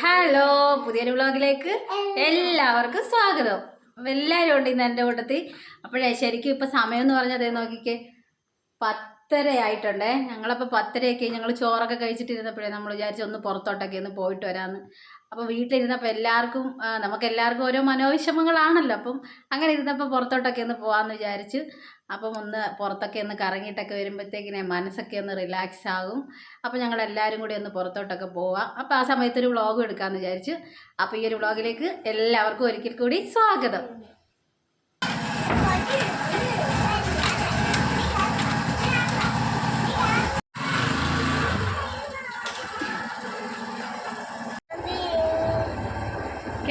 Hello പുതിയൊരു വ്ളോഗിലേക്ക് എല്ലാവർക്കും സ്വാഗതം. എല്ലാവരും ഉണ്ട് ഇന്ന് എന്റെ കൂട്ടത്തിൽ? അപ്പോഴേ ശരിക്കും ഇപ്പൊ സമയം എന്ന് പറഞ്ഞത് നോക്കിക്കേ? പത്തര ആയിട്ടുണ്ടേ ഞങ്ങളപ്പോൾ പത്തരയൊക്കെ ഞങ്ങൾ ചോറൊക്കെ കഴിച്ചിട്ടിരുന്നപ്പോഴേ നമ്മൾ വിചാരിച്ചു ഒന്ന് പുറത്തോട്ടൊക്കെ ഒന്ന് പോയിട്ട് വരാമെന്ന് അപ്പോൾ വീട്ടിലിരുന്നപ്പോൾ എല്ലാവർക്കും നമുക്ക് എല്ലാവർക്കും ഓരോ മനോവിഷമങ്ങളാണല്ലോ. അപ്പം അങ്ങനെ ഇരുന്നപ്പോൾ പുറത്തോട്ടൊക്കെ ഒന്ന് പോകാമെന്ന് വിചാരിച്ച് അപ്പം ഒന്ന് പുറത്തൊക്കെ ഒന്ന് കറങ്ങിയിട്ടൊക്കെ വരുമ്പോഴത്തേക്കിനെ മനസ്സൊക്കെ ഒന്ന് റിലാക്സ് ആകും. അപ്പോൾ ഞങ്ങൾ എല്ലാവരും കൂടി ഒന്ന് പുറത്തോട്ടൊക്കെ പോവാം. അപ്പോൾ ആ സമയത്ത് ഒരു വ്ളോഗ് എടുക്കാമെന്ന് വിചാരിച്ച് അപ്പോൾ ഈ ഒരു വ്ളോഗിലേക്ക് എല്ലാവർക്കും ഒരിക്കൽ കൂടി സ്വാഗതം.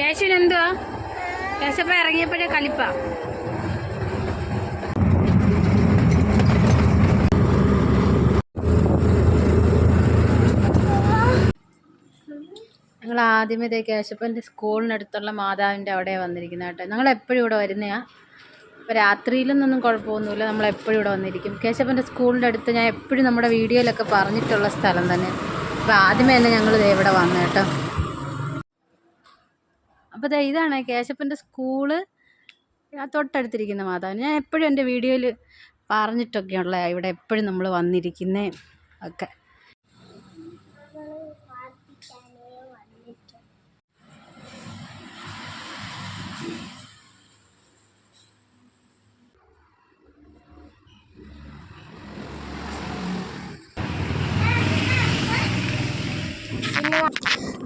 കേശുവിന് എന്തുവാ? കേശപ്പ ഇറങ്ങിയപ്പോഴേ കളിപ്പ. ഞങ്ങൾ ആദ്യമേ ഇതേ കേശപ്പന്റെ സ്കൂളിനടുത്തുള്ള മാതാവിന്റെ അവിടെ വന്നിരിക്കുന്നത് കേട്ടോ. ഞങ്ങൾ എപ്പോഴും ഇവിടെ വരുന്നതാ ഇപ്പോൾ രാത്രിയിലൊന്നും കുഴപ്പമൊന്നുമില്ല. നമ്മൾ എപ്പോഴും ഇവിടെ വന്നിരിക്കും. കേശപ്പന്റെ സ്കൂളിന്റെ അടുത്ത് ഞാൻ എപ്പോഴും നമ്മുടെ വീഡിയോയിലൊക്കെ പറഞ്ഞിട്ടുള്ള സ്ഥലം തന്നെ. അപ്പോൾ ആദ്യമേ തന്നെ ഞങ്ങൾ ഇവിടെ വന്നു കേട്ടോ. അപ്പോൾ ദേ ഇതാണ് കേശപ്പന്റെ സ്കൂൾ. തൊട്ടടുത്തിരിക്കുന്ന മാതാവ്. ഞാൻ എപ്പോഴും എന്റെ വീഡിയോയിൽ പറഞ്ഞിട്ടൊക്കെയുള്ള ഇവിടെ എപ്പോഴും നമ്മൾ വന്നിരിക്കുന്നേ ഒക്കെ.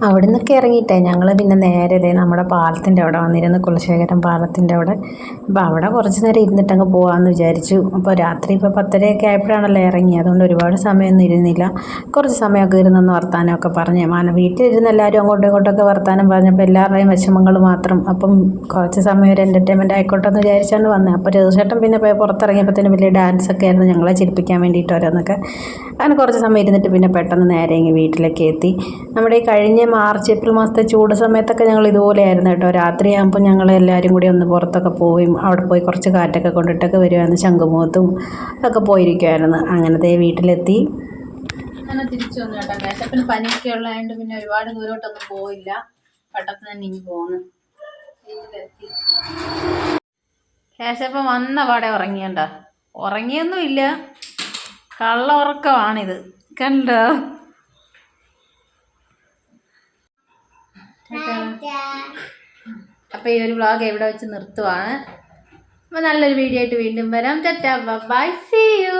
അവിടെ നിന്നൊക്കെ ഇറങ്ങിയിട്ടേ. ഞങ്ങൾ പിന്നെ നേരെ ദേ നമ്മുടെ പാലത്തിന്റെ അവിടെ വന്നിരുന്നു കുലശേഖരം പാലത്തിന്റെ അവിടെ. അപ്പോൾ അവിടെ കുറച്ച് നേരം ഇരുന്നിട്ട് അങ്ങ് പോകാമെന്ന് വിചാരിച്ചു. അപ്പോൾ രാത്രി ഇപ്പോൾ പത്തരയൊക്കെ ആയപ്പോഴാണല്ലോ ഇറങ്ങി. അതുകൊണ്ട് ഒരുപാട് സമയമൊന്നും ഇരുന്നില്ല. കുറച്ച് സമയമൊക്കെ ഇരുന്നൊന്ന് വർത്താനമൊക്കെ പറഞ്ഞ്. മാന വീട്ടിലിരുന്ന് എല്ലാവരും അങ്ങോട്ടും ഇങ്ങോട്ടൊക്കെ വർത്താനം പറഞ്ഞപ്പോൾ എല്ലാവരുടെയും വിഷമങ്ങൾ മാത്രം. അപ്പം കുറച്ച് സമയം ഒരു എന്റർടൈൻമെന്റ് ആയിക്കോട്ടെ എന്ന് വിചാരിച്ചാണ് വന്നത്. അപ്പോൾ രഘുശേട്ടൻ പിന്നെ പുറത്തിറങ്ങിയപ്പോൾ തന്നെ വലിയ ഡാൻസൊക്കെ ആയിരുന്നു ഞങ്ങളെ ചിരിപ്പിക്കാൻ വേണ്ടിയിട്ട് ഓരോന്നൊക്കെ. അങ്ങനെ കുറച്ച് സമയം ഇരുന്നിട്ട് പിന്നെ പെട്ടെന്ന് നേരെ ഇങ്ങ് വീട്ടിലേക്ക് എത്തി. നമ്മുടെ ഈ കഴിഞ്ഞ മാർച്ച് ഏപ്രിൽ മാസത്തെ ചൂട് സമയത്തൊക്കെ ഞങ്ങൾ ഇതുപോലെയായിരുന്നു കേട്ടോ. രാത്രിയാകുമ്പോൾ ഞങ്ങൾ എല്ലാവരും കൂടി ഒന്ന് പുറത്തൊക്കെ പോവുകയും അവിടെ പോയി കുറച്ച് കാറ്റൊക്കെ കൊണ്ടിട്ടൊക്കെ വരുമായിരുന്നു ശംഖുമുഖത്തും ഒക്കെ പോയിരിക്കുമായിരുന്നു അങ്ങനത്തെ വീട്ടിലെത്തി. അങ്ങനെ തിരിച്ചു വന്നു കേട്ടോ. കേശപ്പന് പനിയൊക്കെ ഉള്ളതുകൊണ്ട് പിന്നെ ഒരുപാട് ദൂരോട്ടൊന്നും പോയില്ല. പെട്ടെന്ന് തന്നെ ഇനി പോന്ന്. വീട്ടിലെത്തി. വന്ന പാടെ ഉറങ്ങിയണ്ട ഉറങ്ങിയൊന്നും ഇല്ല കള്ള ഉറക്കമാണിത് കണ്ടോ? അപ്പൊ ഈ ഒരു വ്ളോഗ് എവിടെ വെച്ച് നിർത്തുവാണ്. അപ്പൊ നല്ലൊരു വീഡിയോ ആയിട്ട് വീണ്ടും വരാം. Tata bye see you.